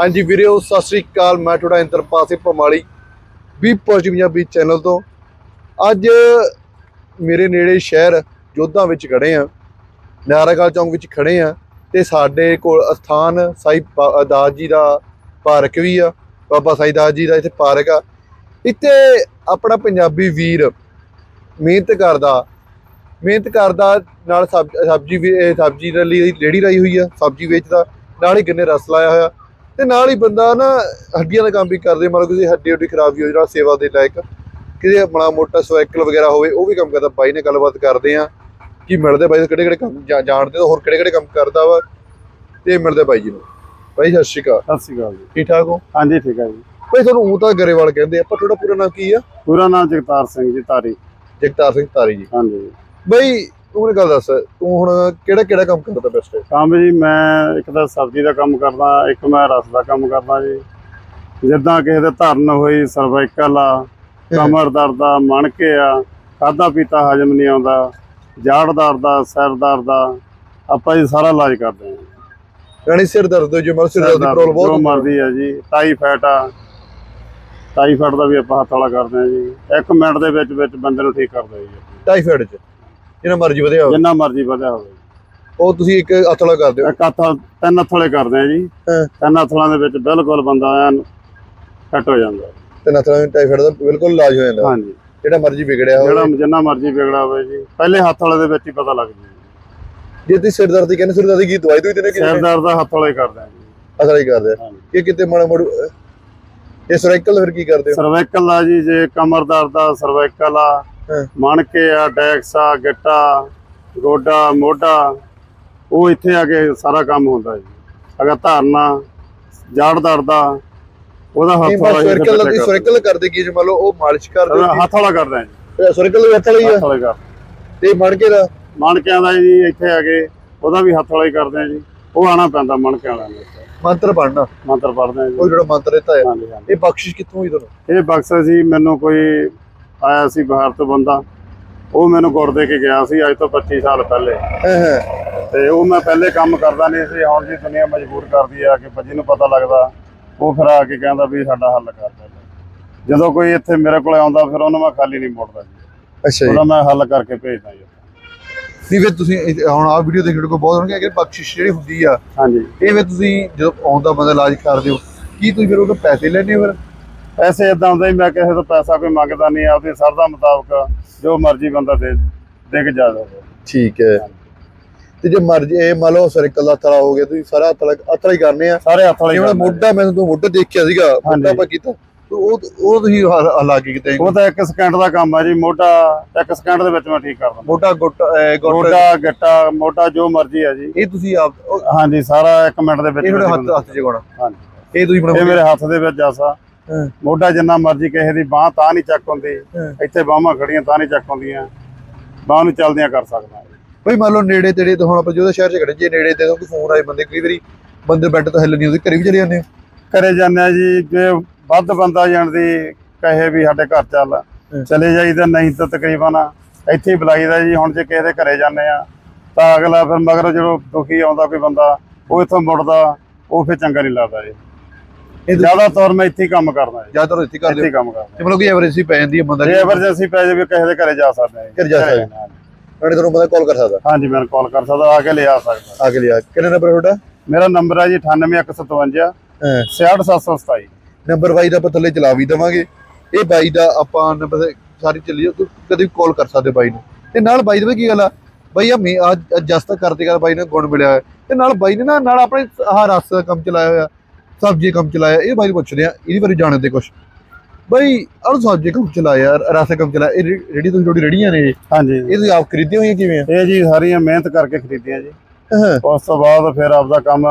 ਹਾਂਜੀ ਵੀਰੋ, ਸਤਿ ਸ੍ਰੀ ਅਕਾਲ। ਮੈਂ ਤੁਹਾਡਾ Inderpal Singh Pamali, V positive Punjabi channel ਤੋਂ। ਅੱਜ ਮੇਰੇ ਨੇੜੇ ਸ਼ਹਿਰ ਜੋਧਾ ਵਿੱਚ ਖੜੇ ਆ। ਨਾਰਾਗਲ ਚੌਂਕ ਵਿੱਚ ਖੜੇ ਆ ਤੇ ਸਾਡੇ ਕੋਲ ਅਸਥਾਨ ਸਾਈ ਬਾ- ਦਾਸ ਜੀ ਦਾ ਪਾਰਕ ਵੀ ਆ, ਬਾਬਾ ਸਾਈ ਦਾਸ ਜੀ ਦਾ ਇੱਥੇ ਪਾਰਕ ਆ। ਇੱਥੇ ਆਪਣਾ ਪੰਜਾਬੀ ਵੀਰ ਮਿਹਨਤ ਕਰਦਾ ਮਿਹਨਤ ਕਰਦਾ, ਨਾਲ ਸਬ- ਸਬਜ਼ੀ ਵੀ ਸਬਜ਼ੀ ਦੇ ਲਈ ਰੇੜੀ ਲਾਈ ਹੋਈ ਆ, ਸਬਜ਼ੀ ਵੇਚਦਾ, ਨਾਲ ਹੀ ਗੰਨੇ ਰਸ ਲਾਇਆ ਹੋਇਆ। ਤੇ ਨਾਲ ਹੀ ਬੰਦਾ ਨਾ ਹੱਡੀਆਂ ਦਾ ਕੰਮ ਵੀ ਕਰਦੇ ਮਤਲਬ ਕਿਸੇ ਹੱਡੀ ਹੁੱਡੀ ਖਰਾਬ ਵੀ ਹੋ ਜਿਹੜਾ ਸੇਵਾ ਦੇ ਲਾਇਕ ਕਿਸੇ ਆਪਣਾ ਮੋਟਾ ਸਾਈਕਲ ਵਗੈਰਾ ਹੋਵੇ ਉਹ ਵੀ ਕੰਮ ਕਰਦਾ। ਬਾਈ ਨੇ ਗੱਲਬਾਤ ਕਰਦੇ ਆ ਕੀ ਮਿਲਦੇ ਬਾਈ ਕਿਹੜੇ ਕਿਹੜੇ ਕੰਮ ਜਾਣਦੇ ਹੋਰ ਕਿਹੜੇ ਕਿਹੜੇ ਕੰਮ ਕਰਦਾ ਵਾ ਤੇ ਮਿਲਦੇ ਬਾਈ ਜੀ ਨੂੰ। ਬਾਈ ਸਤਿ ਸ਼੍ਰੀ ਅਕਾਲ। ਸਤਿ ਸ਼੍ਰੀ ਅਕਾਲ ਜੀ। ਠੀਕ ਠਾਕ ਹੋ? ਹਾਂਜੀ ਠੀਕ ਹੈ ਜੀ। ਬਾਈ ਤੁਹਾਨੂੰ ਉਹ ਤਾਂ ਗਰੇਵਾਲ ਕਹਿੰਦੇ ਆ ਪਰ ਤੁਹਾਡਾ ਪੂਰਾ ਨਾਮ ਕੀ ਆ? ਪੂਰਾ ਨਾਮ ਜਗਤਾਰ ਸਿੰਘ ਜੀ ਤਾਰੀ। ਜਗਤਾਰ ਸਿੰਘ ਤਾਰੀ ਜੀ। ਹਾਂਜੀ। ਬਾਈ ਤੂੰ ਮੈਨੂੰ ਗੱਲ ਦੱਸ ਤੂੰ ਹੁਣ ਕਿਹੜਾ ਕਿਹੜਾ ਕੰਮ ਕਰਦਾ ਬੈਸਟ ਕੰਮ ਜੀ ਮੈਂ ਇੱਕ ਤਾਂ ਸਬਜ਼ੀ ਦਾ ਕੰਮ ਕਰਦਾ ਇੱਕ ਮੈਂ ਰਸ ਦਾ ਕੰਮ ਕਰਦਾ ਜੀ। ਜਿੱਦਾਂ ਕਿਸੇ ਦੇ ਧਰਨ ਹੋਈ ਸਰਵਾਈਕਲ ਆ ਕਮਰ ਦਰਦ ਆ ਮਣਕੇ ਆ ਖਾਦਾ ਪੀਤਾ ਹਜਮ ਨਹੀਂ ਆਉਂਦਾ ਜਾੜ ਦਰਦ ਦਾ ਸਿਰ ਦਰਦ ਦਾ ਆਪਾਂ ਜੀ ਸਾਰਾ ਇਲਾਜ ਕਰਦੇ ਹਾਂ। ਯਾਨੀ ਸਿਰ ਦਰਦ ਜੇ ਮਰ ਸਿਰ ਦਰਦ ਦੀ ਪ੍ਰੋਬਲਮ ਬਹੁਤ। ਮਰਦੀ ਆ ਜੀ ਟਾਈਫਾਈਡ ਆ। ਟਾਈਫਾਈਡ ਦਾ ਵੀ ਆਪਾਂ ਹੱਥ ਵਾਲਾ ਕਰਦੇ ਹਾਂ ਜੀ। ਇੱਕ ਮਿੰਟ ਦੇ ਵਿੱਚ ਵਿੱਚ ਬੰਦੇ ਨੂੰ ਠੀਕ ਕਰਦਾ ਜੀ। ਟਾਈਫਾਇਡ ਚ? ਜਿੰਨਾ ਮਰਜ਼ੀ ਵਧਿਆ ਹੋਵੇ। ਜਿੰਨਾ ਮਰਜ਼ੀ ਵਧਿਆ ਹੋਵੇ। ਉਹ ਤੁਸੀਂ ਇੱਕ ਅਥਲਾ ਕਰਦੇ ਹੋ ਇੱਕ ਹੱਥ ਤਿੰਨ ਹੱਥਲੇ ਕਰਦੇ ਆ ਜੀ। ਹਾਂ। ਤਿੰਨ ਹੱਥਲਾਂ ਦੇ ਵਿੱਚ ਬਿਲਕੁਲ ਬੰਦਾ ਐਨ ਫਿੱਟ ਹੋ ਜਾਂਦਾ। ਤੇ ਨਥਲਾ ਟਾਈਫਾਇਡ ਦਾ ਬਿਲਕੁਲ ਇਲਾਜ ਹੋ ਜਾਂਦਾ। ਹਾਂਜੀ। ਜਿਹੜਾ ਮਰਜ਼ੀ ਵਿਗੜਿਆ ਜਿਹੜਾ ਹੋਵੇ ਜਿੰਨਾ ਮਰਜ਼ੀ ਵਿਗੜਾ ਹੋਵੇ ਜੀ। ਪਹਿਲੇ ਹੱਥ ਵਾਲੇ ਦੇ ਵਿੱਚ ਹੀ ਪਤਾ ਲੱਗ ਜੀ ਜੇ ਤੁਸੀਂ ਸਿਰ ਦਰਦ ਦੀ ਕਹਿੰਦੇ ਸਿਰ ਦਰਦ ਦੀ ਕੀ ਦਵਾਈ ਦੋਈ ਦੇਣੇ ਕਿ ਸਿਰ ਦਰਦ ਦਾ ਹੱਥ ਵਾਲੇ ਕਰਦੇ ਆ ਜੀ। ਅਸਰ ਹੀ ਕਰਦੇ ਆ। ਹਾਂਜੀ। ਇਹ ਕਿਤੇ ਮਾੜਾ ਮੋੜ ਇਹ ਸਰਵਾਈਕਲ ਫਿਰ ਕੀ ਕਰਦੇ ਹੋ? ਸਰਵਾਈਕਲ ਆ ਜੀ ਜੇ ਕਮਰ ਦਰਦ ਆ ਸਰਵਾਈਕਲ ਆ। ਮਣਕੇ ਆ ਡੈਕਸ ਆ ਗਿੱਟਾ ਗੋਡਾ ਮੋਢਾ ਉਹ ਇੱਥੇ ਆ ਕੇ ਸਾਰਾ ਕੰਮ ਹੁੰਦਾ ਜੀ। ਅਗਰ ਧਾਰਨਾ ਜਾੜ ਦਰਦ ਆ ਉਹਦਾ ਹੱਥ ਵਾਲਾ ਹੀ ਸਰਕਲ ਦੀ। ਸਰਕਲ ਕਰਦੇ ਕੀ ਜੇ? ਮੰਨ ਲਓ ਉਹ ਮਾਲਿਸ਼ ਕਰਦੇ ਹੱਥ ਵਾਲਾ ਕਰਦੇ ਆ ਜੀ ਸਰਕਲ ਵੀ ਹੱਥ ਆ। ਵਾਲੇ ਕਰਦੇ ਤੇ ਮਣਕੇ ਦਾ? ਮਣਕਿਆਂ ਦਾ ਜੀ ਇੱਥੇ ਆ ਕੇ ਉਹਦਾ ਵੀ ਹੱਥ ਵਾਲਾ ਹੀ ਕਰਦੇ ਆ ਜੀ। ਉਹ ਆਣਾ ਪੈਂਦਾ ਮਣਕਿਆਂ ਵਾਲਿਆਂ ਨੂੰ। ਮੰਤਰ ਪੜਨਾ ਮੰਤਰ ਪੜ੍ਹਦੇ ਆ ਜੀ। ਉਹ ਜਿਹੜਾ ਮੰਤਰ ਦਿੱਤਾ ਹੈ। ਇਹ ਬਖਸ਼ਿਸ਼ ਕਿੱਥੋਂ ਹੋਈ ਤੁਹਾਨੂੰ? ਇਹ ਬਕਸਾ ਸੀ ਮੈਨੂੰ ਕੋਈ ਆਇਆ ਸੀ ਬਾਹਰ ਤੋਂ ਬੰਦਾ। ਉਹ ਮੈਨੂੰ ਗੁੜ ਦੇ ਕੇ ਗਿਆ ਸੀ ਅੱਜ ਤੋਂ 25 ਸਾਲ ਪਹਿਲੇ। ਤੇ ਉਹ ਮੈਂ ਪਹਿਲੇ ਕੰਮ ਕਰਦਾ ਨਹੀਂ ਸੀ ਹੁਣ ਜੀ ਦੁਨੀਆ ਮਜਬੂਰ ਕਰਦੀ ਆ ਕਿ ਬੱਜੀ ਨੂੰ ਪਤਾ ਲੱਗਦਾ। ਉਹ ਫਿਰ ਆ ਕੇ ਕਹਿੰਦਾ ਵੀ ਸਾਡਾ ਹੱਲ ਕਰ ਦੇ। ਜਦੋਂ ਕੋਈ ਇੱਥੇ ਮੇਰੇ ਕੋਲ ਆਉਂਦਾ ਫਿਰ ਉਹਨੂੰ ਮੈਂ ਖਾਲੀ ਨਹੀਂ ਮੋੜਦਾ ਜੀ। ਅੱਛਾ ਜੀ। ਉਹਦਾ ਮੈਂ ਹੱਲ ਕਰਕੇ ਭੇਜਦਾ ਜੀ। ਨਹੀਂ ਫਿਰ ਤੁਸੀਂ ਇਹ- ਹੁਣ ਆਹ ਵੀਡੀਓ ਦੇਖ ਰਹੇ ਕੋ ਬਹੁਤ ਹੋਣਗੇ ਕਿ ਬਖਸ਼ਿਸ਼ ਜਿਹੜੀ ਹੁੰਦੀ ਆ। ਹਾਂਜੀ। ਇਹ ਫਿਰ ਤੁਸੀਂ ਜਦੋਂ ਆਉਂਦਾ ਬੰਦਾ ਇਲਾਜ ਕਰਦੇ ਹੋ ਕੀ ਤੁਸੀਂ ਫਿਰ ਉਹਦੇ ਪੈਸੇ ਲੈਣੇ ਹੋ ਫਿਰ? ਪੈਸੇ ਇਦਾਂ ਹੁੰਦਾ ਹੀ ਮੈਂ ਕਿਸੇ ਤੋਂ ਪੈਸਾ ਕੋਈ ਮੰਗਦਾ ਨਹੀਂ ਆਪਦੀ ਸਰਦਾ ਮੁਤਾਬਕ ਜੋ ਮਰਜ਼ੀ ਬੰਦਾ ਦੇ ਦੇ ਕੇ ਜਾ ਸਕਦਾ ਠੀਕ ਹੈ। ਤੇ ਜੇ ਮਰਜ਼ੀ ਇਹ ਮੰਨ ਲਓ ਸਰਕਲ ਦਾ ਤਲਾ ਹੋ ਗਿਆ ਤੁਸੀਂ ਸਾਰਾ ਤਲਾ ਅਤਲਾ ਹੀ ਕਰਨੇ ਆ। ਸਾਰੇ ਹੱਥ ਵਾਲੇ ਜਿਵੇਂ। ਮੋਢਾ ਮੈਨੂੰ ਤੋਂ ਮੋਢਾ ਦੇਖਿਆ ਸੀਗਾ ਮੋਢਾ ਆਪਾਂ ਕੀਤਾ ਉਹ ਉਹ ਤੁਸੀਂ ਹਲਾ ਕੇ ਕਿਤੇ। ਉਹ ਤਾਂ ਇੱਕ ਸਕਿੰਟ ਦਾ ਕੰਮ ਆ ਜੀ ਮੋਢਾ ਇੱਕ ਸਕਿੰਟ ਦੇ ਵਿੱਚ ਮੈਂ ਠੀਕ ਕਰ ਦਿੰਦਾ ਮੋਢਾ ਗੁੱਟ ਗੁੱਟ ਮੋਢਾ ਜੋ ਮਰਜ਼ੀ ਆ ਜੀ। ਇਹ ਤੁਸੀਂ ਆਪ ਹਾਂਜੀ ਸਾਰਾ ਇੱਕ ਮਿੰਟ ਦੇ ਵਿੱਚ ਇਹ ਹੱਥ ਹੱਥ ਚ ਹਾਂਜੀ। ਇਹ ਤੁਸੀਂ ਇਹ ਬਣਾ ਮੇਰੇ ਹੱਥ ਦੇ ਵਿੱਚ ਜਾਸਾ। ਮੋਢਾ ਜਿੰਨਾ ਮਰਜ਼ੀ ਕਿਸੇ ਦੀ ਬਾਹ ਤਾਂ ਨਹੀਂ ਚੱਕ ਹੁੰਦੀ। ਇੱਥੇ ਬਾਹਾਂ ਖੜੀਆਂ ਤਾਂ ਨਹੀਂ ਚੱਕ ਹੁੰਦੀਆਂ। ਬਾਹ ਨੂੰ ਚੱਲਦਿਆਂ ਕਰ ਸਕਦਾ। ਬਈ ਮੰਨ ਲਓ ਨੇੜੇ ਤੇੜੇ ਤੋਂ ਹੁਣ ਆਪਾਂ ਜਿਹਦੇ ਸ਼ਹਿਰ ਚ ਖੜੇ ਜੇ ਨੇੜੇ ਤੇ ਕੋਈ ਫੋਨ ਆਏ ਬੰਦੇ ਕਈ ਵਾਰੀ ਬੰਦੇ ਬੈੱਡ ਤੋਂ ਹਿੱਲ ਨਹੀਂ ਹੁੰਦੇ ਘਰੇ ਵੀ ਚਲੇ ਜਾਂਦੇ ਘਰੇ ਜਾਂਦੇ ਆ ਜੀ ਜੇ ਵੱਧ ਬੰਦਾ ਜਾਣਦੀ ਕਹੇ ਵੀ ਸਾਡੇ ਘਰ ਚੱਲ। ਚਲੇ ਜਾਈਦਾ ਨਹੀਂ ਤਾਂ ਤਕਰੀਬਨ ਇੱਥੇ ਬੁਲਾਈਦਾ ਜੀ ਹੁਣ ਜੇ ਕਿਸੇ ਦੇ ਘਰੇ ਜਾਂਦੇ ਆ ਤਾਂ ਅਗਲਾ ਫਿਰ ਮਗਰ ਜਦੋਂ ਦੁਖੀ ਆਉਂਦਾ ਕੋਈ ਬੰਦਾ ਉਹ ਇੱਥੋਂ ਮੁੜਦਾ ਉਹ ਫਿਰ ਚੰਗਾ ਨਹੀਂ ਲੱਗਦਾ ਜੀ। ਇਹ ਤੁਸੀਂ ਜ਼ਿਆਦਾ ਤੌਰ ਮੈਂ ਇੱਥੇ ਹੀ ਕੰਮ ਕਰਦਾ ਜੀ। ਜ਼ਿਆਦਾਤਰ ਇੱਥੇ ਇੱਥੇ ਕਰਦੇ ਹੀ ਹੋ? ਕੰਮ ਕਰਦਾ। ਤੇ ਮਤਲਬ ਕਿ ਐਵਰੇਜ ਹੀ ਪੈ ਜਾਂਦੀ ਹੈ ਬੰਦਾ ਜੇ ਐਮਰਜੈਂਸੀ ਪੈ ਜਾਵੇ ਕਿਸੇ ਦੇ ਘਰੇ ਜਾ ਸਕਦੇ ਜੀ। ਘਰੇ ਜਾ ਸਕਦੇ। ਹਾਂਜੀ। ਨਾਲੇ। ਤੁਹਾਨੂੰ ਬੰਦਾ ਕਾਲ ਕਰ ਸਕਦਾ? ਹਾਂਜੀ ਮੈਂ ਕਾਲ ਕਰ ਸਕਦਾ ਆ ਕੇ ਲਿਆ ਸਕਦਾ। ਆ ਕੇ ਲਿਆ। ਕਿੰਨੇ ਨੰਬਰ ਤੁਹਾਡਾ? ਮੇਰਾ ਨੰਬਰ ਹੈ ਜੀ 98157 ਹਾਂ। 66727 ਨੰਬਰ ਬਾਈ ਦਾ ਆਪਾਂ ਥੱਲੇ ਚਲਾ ਵੀ ਦਵਾਂਗੇ। ਇਹ ਬਾਈ ਦਾ ਆਪਾਂ ਨੰਬਰ ਸਾਰੀ ਚੱਲੀ ਜਾਓ, ਤੁਸੀਂ ਕਦੇ ਵੀ ਕਾਲ ਕਰ ਸਕਦੇ ਬਾਈ ਨੂੰ। ਤੇ ਨਾਲ ਬਾਈ ਦੇ ਕੀ ਗੱਲ ਆ? ਬਾਈ ਆ ਮੈਂ ਅੱਜ ਜਸ ਤੱਕ ਕਰਦੇ ਕਰ ਬਾਈ ਨੇ ਗੁਣ ਮਿਲਿਆ ਹੋਇਆ। ਤੇ ਨਾਲ ਬਾਈ ਨੇ ਨਾ ਨਾਲ ਆਪਣੇ ਆਹ ਰਸ ਦਾ ਕੰਮ ਚਲਾਇਆ ਹੋਇਆ। ਸਬਜ਼ੀ ਕੰਮ ਚਲਾਇਆ ਇਹ ਬਾਈ ਨੂੰ ਪੁੱਛਦੇ ਆ ਇਹਦੀ ਬਾਰੇ ਜਾਣਦੇ ਕੁਛ। ਬਾਈ ਆਹ ਸਬਜ਼ੀ ਕੰਮ ਚਲਾਇਆ ਰਸ ਦਾ ਕੰਮ ਚਲਾਇਆ ਇਹ ਰੇੜੀ ਤੁਸੀਂ ਤੁਹਾਡੀ ਰੇੜੀਆਂ ਨੇ ਹਾਂਜੀ। ਇਹ ਤੁਸੀਂ ਆਪ ਖਰੀਦੀਆਂ ਹੋਈਆਂ ਕਿਵੇਂ ਆ? ਇਹ ਜੀ ਸਾਰੀਆਂ ਮਿਹਨਤ ਕਰਕੇ ਖਰੀਦੀਆਂ ਜੀ। ਹਾਂ। ਉਸ ਤੋਂ ਬਾਅਦ ਫਿਰ ਆਪਦਾ ਕੰਮ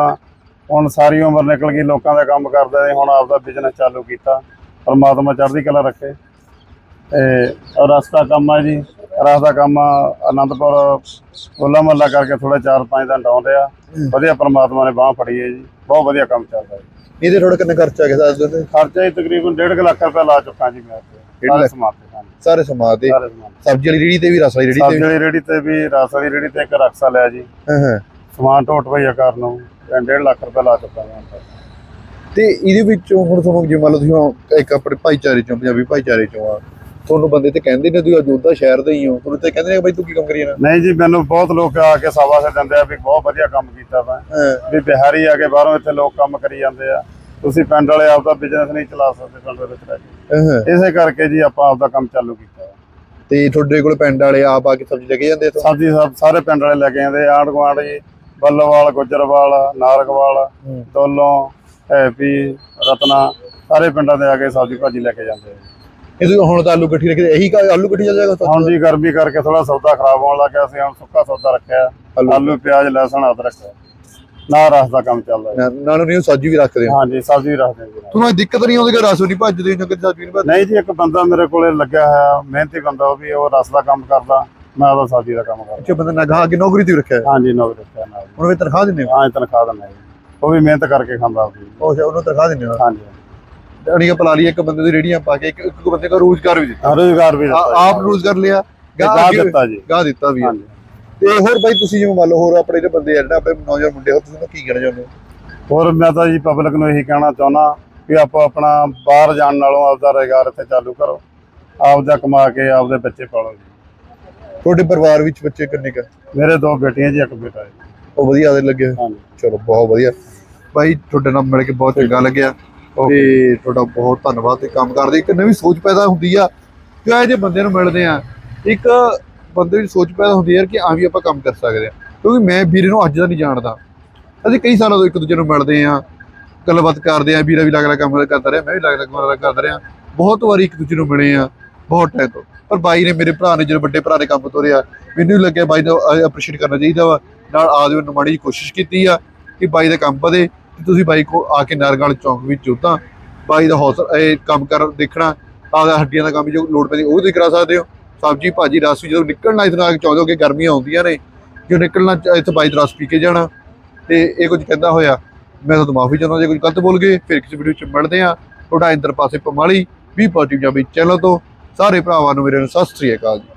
ਹੁਣ ਸਾਰੀ ਉਮਰ ਨਿਕਲ ਗਈ ਲੋਕਾਂ ਦਾ ਕੰਮ ਕਰਦਾ ਹੁਣ ਆਪਦਾ ਬਿਜ਼ਨਸ ਚਾਲੂ ਕੀਤਾ ਪਰਮਾਤਮਾ ਚੜ੍ਹਦੀ ਕਲਾ ਰੱਖੇ। ਤੇ ਰਸ ਦਾ ਕੰਮ ਆ ਜੀ ਰਸ ਦਾ ਕੰਮ ਆਨੰਦਪੁਰ ਹੋਲਾ ਮਹੱਲਾ ਕਰਕੇ ਥੋੜਾ 4-5 ਦਿਨ ਡਾਉਣ ਰਿਹਾ ਵਧੀਆ ਪਰਮਾਤਮਾ ਨੇ ਬਾਹ ਫੜੀ ਹੈ ਜੀ ਬਹੁਤ ਵਧੀਆ ਕੰਮ ਚੱਲਦਾ ਜੀ ਇਹਦੇ ਥੋੜਾ ਕਿੰਨਾ ਖਰਚਾ ਆ ਗਿਆ ਦੱਸ ਦਿਓ ਤੇ। ਖਰਚਾ ਹੀ ਤਕਰੀਬਨ 1.5 ਲੱਖ ਰੁਪਏ ਲਾ ਚੁੱਕਾ ਜੀ ਮੈਂ ਸਾਰੇ? ਸਮਾਨ ਤੇ ਹਾਂਜੀ। ਸਾਰੇ ਸਮਾਨ ਤੇ ਸਾਰੇ ਸਮਾਨ ਸਬਜ਼ੀ ਵਾਲੀ ਰੇੜੀ ਤੇ ਵੀ ਰਸ ਵਾਲੀ ਰੇੜੀ ਤੇ ਸਬਜ਼ੀ ਵਾਲੀ ਰੇੜੀ ਤੇ ਵੀ ਰਸ ਵਾਲੀ ਰੇੜੀ ਤੇ ਇੱਕ ਰਕਸ਼ਾ ਲਿਆ ਜੀ। ਹਾਂ ਹਾਂ। ਸਮਾਨ ਢੋਟ ਭਈਆ ਕਰਨ ਨੂੰ 1.5 ਲੱਖ ਰੁਪਏ ਲਾ ਚੁੱਕਾ ਮੈਂ। ਤੇ ਇਹਦੇ ਵਿੱਚੋਂ ਹੁਣ ਤੁਹਾਨੂੰ ਜੇ ਮੰਨ ਲਓ ਤੁਸੀਂ ਇੱਕ ਆਪਣੇ ਭਾਈਚਾਰੇ ਚੋਂ ਪੰਜਾਬੀ ਭਾਈਚਾਰੇ ਚੋਂ ਆ ਤੁਹਾਨੂੰ ਬੰਦੇ ਤੇ ਕਹਿੰਦੇ ਨੇ ਤੁਸੀਂ ਅਜੋਧਾ ਸ਼ਹਿਰ ਦੇ ਹੀ ਹੋ ਤੁਹਾਨੂੰ ਤੇ ਕਹਿੰਦੇ ਨੇ ਬਈ ਤੂੰ ਕੀ ਕੰਮ ਕਰੀ ਜਾਣਾ? ਨਹੀਂ ਜੀ ਮੈਨੂੰ ਬਹੁਤ ਲੋਕ ਆ ਕੇ ਸਾਬਾਸ਼ ਦਿੰਦੇ ਆ ਵੀ ਬਹੁਤ ਵਧੀਆ ਕੰਮ ਕੀਤਾ ਤਾ ਹਾਂ। ਵੀ ਬਿਹਾਰੀ ਆ ਕੇ ਬਾਹਰੋਂ ਇੱਥੇ ਲੋਕ ਕੰਮ ਕਰੀ ਜਾਂਦੇ ਆ। ਤੁਸੀਂ ਪਿੰਡ ਵਾਲੇ ਆਪਦਾ ਬਿਜ਼ਨਸ ਨਹੀਂ ਚਲਾ ਸਕਦੇ ਪਿੰਡ ਦੇ ਵਿੱਚ ਰਹਿ ਕੇ। ਇਸੇ ਕਰਕੇ ਜੀ ਆਪਾਂ ਆਪਦਾ ਕੰਮ ਚਾਲੂ ਕੀਤਾ। ਤੇ ਤੁਹਾਡੇ ਕੋਲ ਪਿੰਡ ਵਾਲੇ ਆਪ ਆ ਕੇ ਸਬਜ਼ੀ ਲੈ ਕੇ ਜਾਂਦੇ ਇੱਥੋਂ? ਸਬਜ਼ੀ ਸਭ ਸਾਰੇ ਪਿੰਡ ਵਾਲੇ ਲੈ ਕੇ ਆਉਂਦੇ ਆਂਢ ਗੁਆਂਢ ਜੀ ਬੱਲੋਵਾਲ ਗੁੱਜਰਵਾਲ ਨਾਰਕਵਾਲ ਹੂੰ। ਦੋਲੋਂ ਹੈਪੀ ਰਤਨਾ ਸਾਰੇ ਪਿੰਡਾਂ ਦੇ ਆ ਕੇ ਸਬਜ਼ੀ ਭਾਜੀ ਲੈ ਕੇ ਜਾਂਦੇ ਆ। ਇਹ ਤੁਸੀਂ ਹੁਣ ਤਾਂ ਆਲੂ ਇਕੱਠੀ ਰੱਖਦੇ ਇਹੀ ਕਾ ਆਲੂ ਇਕੱਠੀ ਚੱਲ ਜਾਏਗਾ ਹੁਣ ਜੀ ਗਰਮੀ ਕਰਕੇ ਥੋੜਾ ਸੌਦਾ ਖਰਾਬ ਹੋਣ ਲੱਗਿਆ ਸੀ ਹੁਣ ਸੁੱਕਾ ਸੌਦਾ ਰੱਖਿਆ ਆਲੂ। ਪਿਆਜ਼ ਲਸਣ ਅਦਰਕ ਨਾ ਰਸ ਦਾ ਕੰਮ ਚੱਲਦਾ ਜੀ। ਨਾਲੋਂ ਨਹੀਂ ਸਬਜ਼ੀ ਵੀ ਰੱਖਦੇ ਹੋ ਹਾਂਜੀ ਸਬਜ਼ੀ ਵੀ ਰੱਖਦੇ ਜੀ। ਤੁਹਾਨੂੰ ਇਹ ਦਿੱਕਤ ਨਹੀਂ ਆਉਂਦੀ ਕਿ ਰਸ ਨਹੀਂ ਭੱਜਦੇ ਜਾਂ ਕਿ ਸਬਜ਼ੀ ਨਹੀਂ ਭੱਜਦੀ ਨਹੀਂ ਜੀ ਇੱਕ ਬੰਦਾ ਮੇਰੇ ਕੋਲੇ ਲੱਗਿਆ ਹੋਇਆ ਮਿਹਨਤੀ ਬੰਦਾ ਉਹ ਵੀ ਉਹ ਰਸ ਦਾ ਕੰਮ ਕਰਦਾ ਮੈਂ ਉਹਦਾ ਸਬਜ਼ੀ ਦਾ ਕੰਮ ਕਰਦਾ ਅੱਛਾ ਬੰਦਾ ਨਗਾਹ ਕੇ ਨੌਕਰੀ ਤੇ ਵੀ ਰੱਖਿਆ ਹੈ। ਹਾਂਜੀ ਨੌਕਰੀ ਰੱਖਿਆ ਨਾਲ ਜੀ। ਵੀ ਤਨਖਾਹ ਦਿੰਦੇ ਹੋ ਹਾਂ ਜੀ, ਤਨਖਾਹ ਦਿੰਦਾ ਜੀ ਉਹ ਵੀ ਮਿਹਨਤ ਕਰਕੇ ਖਾਂਦਾ ਉਹ ਅੱਛਾ ਉਹਨੂੰ ਤਨਖਾਹ ਦਿੰਦੇ ਹੋ ਹਾਂਜੀ ਅੜੀਆਂ ਪਲਾ ਲਈ ਇੱਕ ਬੰਦੇ ਦੀ ਰੇੜੀਆਂ ਪਾ ਕੇ ਇੱਕ ਇੱਕ ਬੰਦੇ ਦਾ ਰੋਜ਼ਗਾਰ ਵੀ ਦਿੱਤਾ। ਰੋਜ਼ਗਾਰ ਵੀ ਦਿੱਤਾ। ਆਪ ਰੋਜ਼ਗਾਰ ਲਿਆ ਗਾਹ ਦਿੱਤਾ ਜੀ। ਗਾਹ ਦਿੱਤਾ ਵੀ ਹੈ। ਤੇ ਹੋਰ ਬਾਈ ਤੁਸੀਂ ਜਿਵੇਂ ਮੰਨ ਲਓ ਹੋਰ ਆਪਣੇ ਜਿਹੜੇ ਬੰਦੇ ਆ ਜਿਹੜਾ ਆਪਣੇ ਨੌਜਵਾਨ ਮੁੰਡੇ ਹੋ ਤੁਸੀਂ ਉਹਨੂੰ ਕੀ ਕਹਿਣਾ ਚਾਹੁੰਦੇ ਹੋ? ਹੋਰ ਮੈਂ ਤਾਂ ਜੀ ਪਬਲਿਕ ਨੂੰ ਇਹੀ ਕਹਿਣਾ ਚਾਹੁੰਦਾ ਵੀ ਆਪਾਂ ਆਪਣਾ ਬਾਹਰ ਜਾਣ ਨਾਲੋਂ ਆਪਦਾ ਰੋਜ਼ਗਾਰ ਇੱਥੇ ਚਾਲੂ ਕਰੋ। ਆਪਦਾ ਕਮਾ ਕੇ ਆਪਦੇ ਬੱਚੇ ਪਾਲੋ ਜੀ। ਤੁਹਾਡੇ ਪਰਿਵਾਰ ਵਿੱਚ ਬੱਚੇ ਕਿੰਨੇ ਕੁ ਮੇਰੇ ਦੋ ਬੇਟੀਆਂ ਜੀ ਇੱਕ ਬੇਟਾ ਜੀ। ਉਹ ਵਧੀਆ ਦੇ ਲੱਗੇ ਚਲੋ ਬਹੁਤ ਵਧੀਆ। ਬਾਈ ਤੁਹਾਡੇ ਨਾਲ ਮਿਲ ਕੇ ਬਹੁਤ ਚੰਗਾ ਲੱਗਿਆ। ਤੇ ਤੁਹਾਡਾ ਬਹੁਤ ਧੰਨਵਾਦ ਤੇ ਕੰਮ ਕਰਦੇ। ਇੱਕ ਨਵੀਂ ਸੋਚ ਪੈਦਾ ਹੁੰਦੀ ਆ ਕਿ ਇਹ ਜੇ ਬੰਦੇ ਨੂੰ ਮਿਲਦੇ ਆ, ਇੱਕ ਬੰਦੇ ਦੀ ਸੋਚ ਪੈਦਾ ਹੁੰਦੀ ਹੈ ਕਿ ਆ ਵੀ ਆਪਾਂ ਕੰਮ ਕਰ ਸਕਦੇ ਆ। ਕਿਉਂਕਿ ਮੈਂ ਵੀਰੇ ਨੂੰ ਅੱਜ ਦਾ ਨਹੀਂ ਜਾਣਦਾ। ਅਸੀਂ ਕਈ ਸਾਲਾਂ ਤੋਂ ਇੱਕ ਦੂਜੇ ਨੂੰ ਮਿਲਦੇ ਆ, ਗੱਲਬਾਤ ਕਰਦੇ ਆ, ਵੀਰਾ ਵੀ ਲੱਗ ਲੱਗ ਕੰਮ ਕਰਦਾ ਰਿਹਾ, ਮੈਂ ਵੀ ਲੱਗ ਲੱਗ ਕੰਮ ਕਰਦਾ ਰਿਹਾ। ਬਹੁਤ ਵਾਰੀ ਇੱਕ ਦੂਜੇ ਨੂੰ ਮਿਲੇ ਆ, ਬਹੁਤ ਟਾਈਮ ਤੋਂ। ਪਰ ਬਾਈ ਨੇ ਮੇਰੇ ਭਰਾ ਨੇ ਜਦੋਂ ਵੱਡੇ ਭਰਾ ਨੇ ਕੰਮ ਤੋਰਿਆ, ਮੈਨੂੰ ਵੀ ਲੱਗਿਆ ਬਾਈ ਦਾ ਅਪਰੀਸ਼ੀਏਟ ਕਰਨਾ ਚਾਹੀਦਾ ਵਾ। ਨਾਲ ਆਦਮੀ ਨੂੰ ਮਾੜੀ ਕੋਸ਼ਿਸ਼ ਕੀਤੀ ਆ ਕਿ ਬਾਈ ਦਾ ਕੰਮ ਵਧੇ। ਤੁਸੀਂ ਬਾਈ ਕੋ ਆ ਕੇ ਨਾਰਗਲ ਚੌਂਕ ਵਿੱਚ ਜੋਤਾਂ ਬਾਈ ਦਾ ਹੌਸਲਾ, ਇਹ ਕੰਮ ਕਰ, ਦੇਖਣਾ ਆਪਦਾ ਹੱਡੀਆਂ ਦਾ ਕੰਮ ਜੋ ਲੋੜ ਪੈਂਦੀ, ਉਹ ਵੀ ਤੁਸੀਂ ਕਰਾ ਸਕਦੇ ਹੋ। ਸਬਜੀ, ਭਾਜੀ, ਰਸ ਵੀ ਜਦੋਂ ਨਿਕਲਣਾ ਇਸ ਨਾਲ ਚਾਹੁੰਦੇ ਹੋ ਕਿ ਗਰਮੀਆਂ ਆਉਂਦੀਆਂ ਨੇ, ਜੋ ਨਿਕਲਣਾ ਚ- ਇੱਥੇ ਬਾਈ ਦਾ ਰਸ ਪੀ ਕੇ ਜਾਣਾ। ਤੇ ਇਹ ਕੁਝ ਕਹਿੰਦਾ ਹੋਇਆ, ਮੈਂ ਤੁਹਾਨੂੰ ਮਾਫੀ ਚਾਹੁੰਦਾ, ਜੇ ਕੁਝ ਗਲਤ ਬੋਲ ਗਏ, ਫਿਰ ਕਿਸੇ ਵੀਡੀਓ ਚ ਮਿਲਦੇ ਆ ਤੁਹਾਡਾ ਇੰਦਰ ਪਾਸੇ Pamali, V party Punjabi channel ਤੋਂ। ਸਾਰੇ ਭਰਾਵਾਂ ਨੂੰ ਮੇਰੇ ਨੂੰ ਸਤਿ ਸ੍ਰੀ ਅਕਾਲ ਜੀ।